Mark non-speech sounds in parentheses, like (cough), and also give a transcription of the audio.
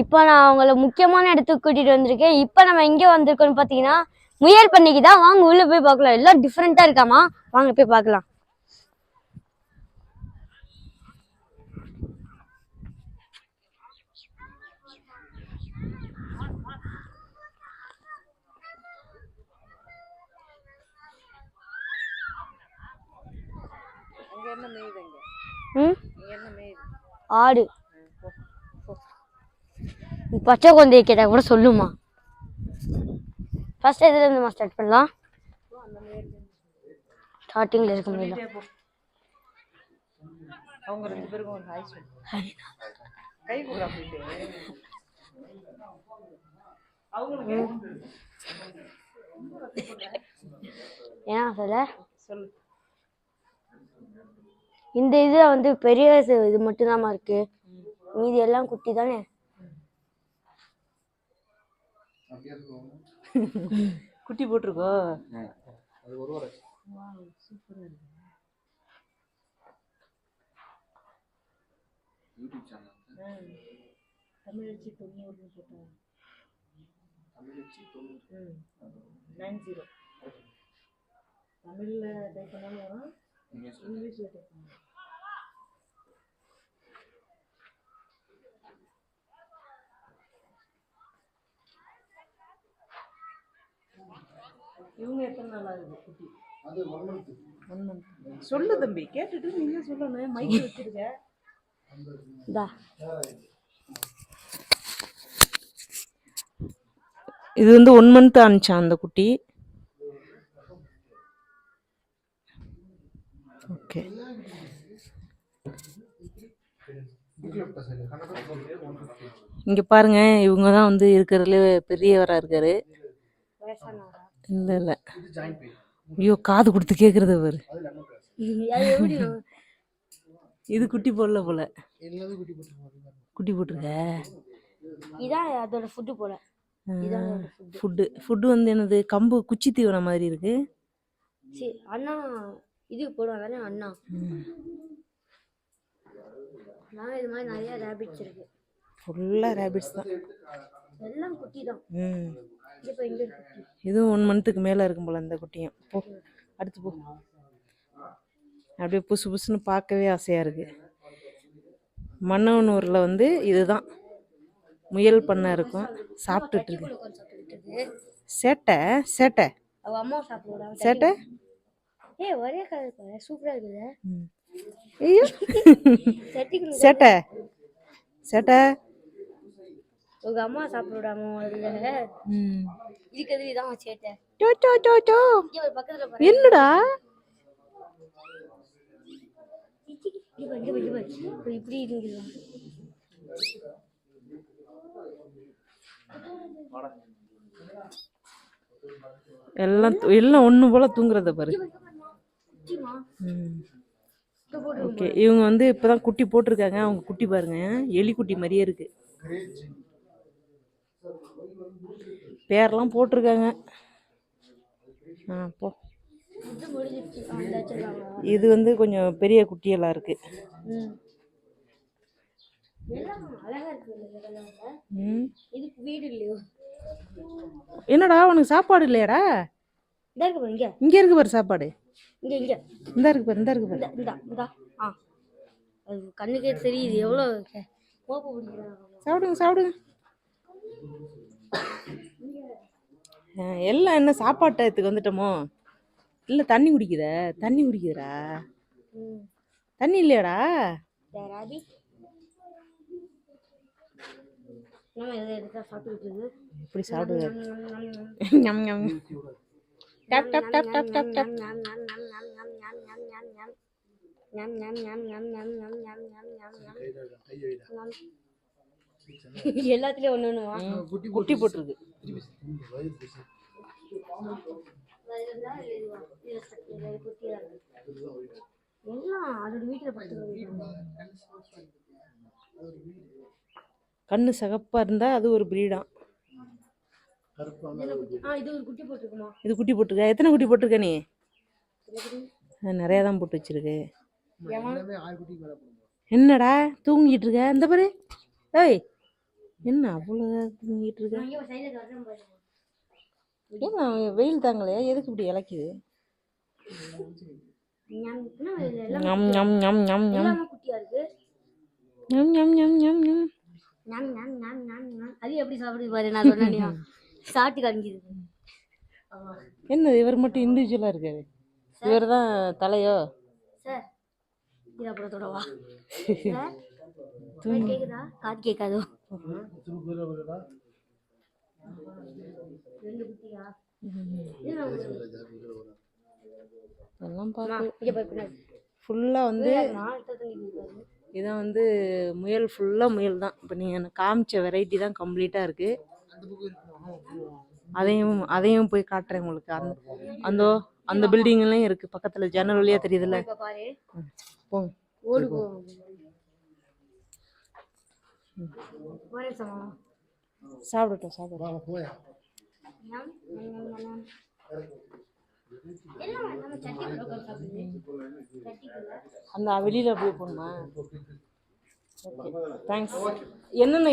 இப்போ நான் அவங்கள முக்கியமான இடத்துக்கு கூட்டிட்டு வந்திருக்கேன். இப்போ நம்ம எங்க வந்திருக்கோம்னு பார்த்தீங்கன்னா முயல் பண்ணைக்கு தான் வாங்க உள்ள போய் பார்க்கலாம். எல்லாம் டிஃப்ரெண்டா இருக்காமா? வாங்க போய் பார்க்கலாம். ஆடு. பச்சை குழந்தைய கேட்டா கூட சொல்லுமா? ஃபர்ஸ்ட் எதுல இருந்துமா ஸ்டார்ட் பண்ணலாம்? ஸ்டார்டிங்ல இருக்க முடியல. அவங்க ரெண்டு பேருக்கும் ஒரு ஹாய் சொல்லு. கை கொடுறா போயிட்டு. அவங்களுக்கு ஏன் சொல்ல. சொல்லு? இந்த இதுல வந்து பெரிய இது- மட்டும்தாம்மா இருக்கு. மீதி எல்லாம் குட்டி தானே (laughs) குட்டி போட்டிருக்கோ? அது ஒரு வாரம் சூப்பராக யூடியூப் சேனல் தமிழச்சி தொண்ணூறுனு போட்டாங்க தமிழச்சி தொண்ணூறு. Nine zero. தமிழில் டைப் பண்ணாலும் வரும் இங்கிலீஷில் டைப் பண்ணுவோம் இவங்க எத்தனை நாள் ஆகுது குட்டி? ஒன் மந்த் சொல்லு தம்பி கேட்டுட்டு நீங்க சொல்லணும். மைக் வச்சிருக்க? இதா இது வந்து ஒன் மந்த் ஆனிச்சான் அந்த குட்டி? ஓகே இங்க பாருங்க இவங்க தான் வந்து இருக்கிறதுல பெரியவரா இருக்காரு? இல்ல இல்ல. ஐயோ காது கொடுத்து கேக்குறது அவரு இது குட்டி போடல போல. குட்டி போட்டிருக்க? இதான் அதோட ஃபுட்டு போல. ஃபுட்டு ஃபுட்டு ஃபுட்டு வந்து என்னது? கம்பு குச்சி தீவன மாதிரி இருக்கு. சரி அண்ணா இதுக்கு போடுவாங்க தானே அண்ணா? நான் இது மாதிரி நிறைய ரேபிட்ஸ் இருக்கு. ஃபுல்லாக ரேபிட்ஸ் தான். எல்லாம் குட்டி தான் ம். இதுவும் ஒன் மந்த்துக்கு மேலே இருக்கும் போல இந்த குட்டியும். போ அடுத்து போ. அப்படியே புசு புசுன்னு பார்க்கவே ஆசையாக இருக்கு. மன்னவனூரில் வந்து இதுதான். முயல் பண்ணை இருக்கும். சாப்பிட்டுட்டு இருக்கு. சேட்டை சேட்டை. அவ அம்மா சாப்பிடுவாங்க சேட்டை? ஏய் ஒரே கலர் சூப்பரா இருக்குது. ம். ஐயோ. (laughs) சேட்டை. சேட்டை. உங்க அம்மா சாப்பிட விடாம முதல்ல ம் இருக்கிறது இதான் சேட்டை? டோ டோ டோ டோ. இங்க ஒரு பக்கத்துல பாரு. என்னடா? இப்படி எல்லாம் எல்லாம் ஒன்று போல தூங்குறத பாரு. ஓகே இவங்க வந்து இப்பதான் குட்டி போட்டிருக்காங்க. அவங்க குட்டி பாருங்க. எலி குட்டி மாதிரியே இருக்கு. பேரெல்லாம் போட்டிருக்காங்க. ஆ போ. இது வந்து கொஞ்சம் பெரிய குட்டியெல்லாம் இருக்கு. என்னடா உனக்கு சாப்பாடு இல்லையாடா? இங்க இருக்கு பாரு சாப்பாடு. இங்க இங்க இந்த இருக்கு பாரு இந்த இருக்கு பாரு. இந்த இந்த ஆ கண்ணுக்கே தெரியுது எவ்வளோ சாப்பிடுங்க சாப்பிடுங்க. எல்லாம் என்ன சாப்பாட்டு டயத்துக்கு வந்துட்டோமோ இல்லை தண்ணி குடிக்குத தண்ணி குடிக்குதுடா ம் தண்ணி இல்லையாடா இப்படி ஞம். டப் டப் டப் டப் டப் டப் ஞம், ஞம், ஞம், ஞம், ஞம், ஞம், ஞம், ஞம், ஞம். ஞம், (laughs) எல்லாத்துலயும் ஒண்ணு ஒண்ணுவா? குட்டி போட்டிருக்கு. எல்லாம் அதோட வீட்டுல கண்ணு சிகப்பா இருந்தா அது ஒரு பிரீடாம் ஆ. இது ஒரு குட்டி போட்டிருக்குமா? இது குட்டி போட்டிருக்க. எத்தனை குட்டி போட்டிருக்க நீ? நிறையா தான் போட்டு வச்சிருக்கு. என்னடா தூங்கிட்டு இருக்க? இந்த பாரு. ஏய் என்ன அவ்வளோ தூங்கிட்டு இருக்க? ஏன்னா வெயில் தாங்கலையா? எதுக்கு இப்படி இலக்குது? ஞம், ஞம் ஞம் ஞம் ஞம் ஞம் ஞம் ஞம் ஞம் ஞம் ஞம் ஞம், ஞம், ஞம், ஞம். அது எப்படி சாப்பிடுது பாரு நான் சொன்னேன் சாப்பிட்டு காமிக்குது. என்ன இவர் மட்டும் இண்டிவிஜுவலாக இருக்காரு? இவர் தான் தலையோ? சார். இது அப்புறம் தொடவா. (laughs) கேக்குதா? காது கேட்காதோ? ஃபுல்லாக வந்து. இதான் வந்து முயல் ஃபுல்லாக முயல் தான். இப்போ நீங்கள் எனக்கு காமிச்ச வெரைட்டி தான் கம்ப்ளீட்டாக இருக்குது அதையும் அதையும் போய் காட்டுறேன் உங்களுக்கு. அந்த அந்த அந்த பில்டிங்லையும் இருக்குது பக்கத்தில் ஜன்னல் வழியாக தெரியுதுல்ல. போங்க ஓடு போகும் ஒரு நிமிஷம் மாமா. சாப்பிடட்டும் சாப்பிடட்டும் ஞம், ஞம், ஞம், ஞம். என்ன நம்ம சட்டி போட்டு சாப்பிடுது சட்டிக்குள்ள அந்த வெளியில் அப்படியே போகணுமா? ஓகே தேங்க்ஸ் என்னென்ன